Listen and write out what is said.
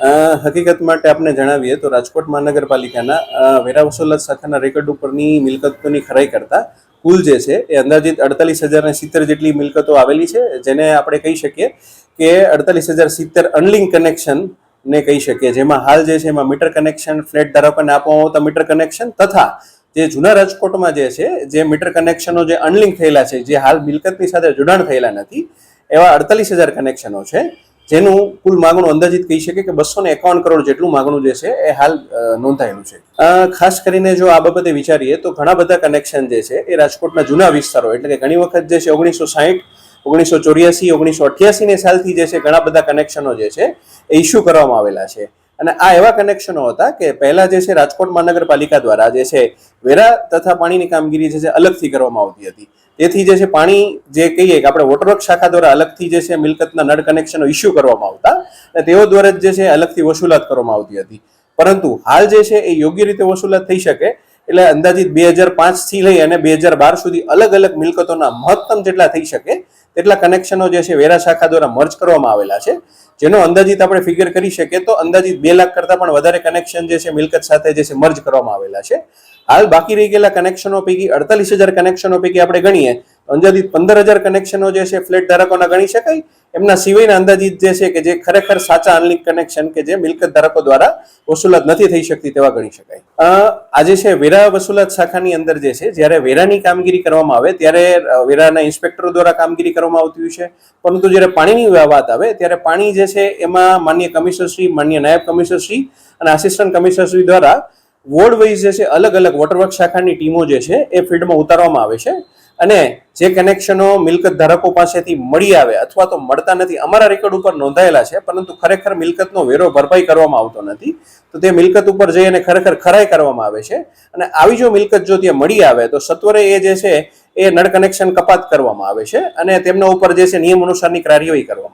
હકીકત માટે આપણે જણાવીએ તો રાજકોટ મહાનગરપાલિકાના અ, વેરા વસૂલાત શાખાના રેકર્ડ ઉપરની મિલકતોની ખરાઈ કરતા કુલ જે છે એ અંદાજિત અડતાલીસ હજાર સિત્તેર જેટલી મિલકતો આવેલી છે જેને આપણે કહી શકીએ કે અડતાલીસ હજાર સિત્તેર અનલિંક કનેક્શન ને કહી શકીએ. જેમાં હાલ જે છે એમાં મીટર કનેક્શન ફ્લેટ ધારકોને આપવામાં આવતા મીટર કનેક્શન તથા જે જૂના રાજકોટમાં જે છે જે મીટર કનેક્શનો જે અનલિંક થયેલા છે જે હાલ મિલકતની સાથે જોડાણ થયેલા નથી એવા અડતાલીસ હજાર કનેક્શનો છે. જેનું કુલ માગણું અંદાજિત કહી શકે કે બસો ને એકાવન કરોડ જેટલું માગણું જે છે એ હાલ નોંધાયેલું છે. ખાસ કરીને જો આ બાબતે વિચારીએ તો ઘણા બધા કનેક્શન જે છે એ રાજકોટના જૂના વિસ્તારો, એટલે કે ઘણી વખત જે છે ઓગણીસો સાહીઠ, ઓગણીસો ચોર્યાસી, ઓગણીસો અઠ્યાસી ને સાલથી જે છે ઘણા બધા કનેક્શનો જે છે એ ઇસ્યુ કરવામાં આવેલા છે. અને આ એવા કનેક્શનો હતા કે પહેલા જે છે રાજકોટ મહાનગરપાલિકા દ્વારા જે છે વેરા તથા પાણીની કામગીરી જે છે અલગથી કરવામાં આવતી હતી. તેથી જે છે પાણી જે કહીએ કે આપણે વોટરવર્ક શાખા દ્વારા અલગથી જે છે મિલકતના નળ કનેક્શનો ઇસ્યુ કરવામાં આવતા અને તેઓ દ્વારા જ છે અલગથી વસૂલાત કરવામાં આવતી હતી. પરંતુ હાલ જે છે એ યોગ્ય રીતે વસૂલાત થઈ શકે એટલે અંદાજિત બે હજાર પાંચથી લઈ અને બે હજાર બાર સુધી અલગ અલગ મિલકતોના મહત્તમ જેટલા થઈ શકે તેટલા કનેક્શનો જે છે વેરા શાખા દ્વારા મર્જ કરવામાં આવેલા છે. જેનો અંદાજિત આપણે ફિગર કરી શકીએ તો અંદાજિત બે લાખ કરતાં પણ વધારે કનેક્શન જે છે મિલકત સાથે જે છે મર્જ કરવામાં આવેલા છે. હાલ બાકી રહી ગયેલા કનેક્શનો પૈકી અડતાલીસ હજાર કનેક્શનો પૈકી આપણે ગણીએ અંદાજિત પંદર હજાર કનેક્શનો જે છે ફ્લેટ ધારકોના ગણી શકાય. એમના સિવાયના અંદાજિત જે છે કે જે ખરેખર સાચા અનલિંક કનેક્શન કે જે મિલકત ધારકો દ્વારા વસૂલાત નથી થઈ શકતી તેવા ગણી શકાય. આજે છે વેરા વસૂલાત શાખાની અંદર જે છે, જ્યારે વેરાની કામગીરી કરવામાં આવે, ત્યારે વેરાના ઇન્સ્પેક્ટરો દ્વારા કામગીરી કરવામાં આવતી હોય છે. પરંતુ જ્યારે પાણીની વાત આવે, ત્યારે પાણી જે છે, એમાં માન્ય કમિશનરશ્રી, માન્ય નાયબ કમિશનરશ્રી અને આસિસ્ટન્ટ કમિશનરશ્રી દ્વારા વોર્ડ વાઇઝ જે છે, અલગ અલગ વોટરવર્ક શાખાની ટીમો જે છે, એ ફિલ્ડમાં ઉતારવામાં આવે છે. અને જે કનેક્શનો મિલકત ધારકો પાસેથી મળી આવે અથવા તો મળતા નથી, અમારા રેકોર્ડ ઉપર નોંધાયેલા છે, પરંતુ ખરેખર મિલકતનો વેરો ભરપાઈ કરવામાં આવતો નથી. તો તે મિલકત ઉપર જઈ અને ખરેખર ખરાઈ કરવામાં આવે છે. અને આવી જો મિલકત જો ત્યાં મળી આવે, તો સત્વરે એ જે છે, એ નળ કનેક્શન કપાત કરવામાં આવે છે અને તેમના ઉપર જે છે નિયમ અનુસારની કાર્યવાહી કરવામાં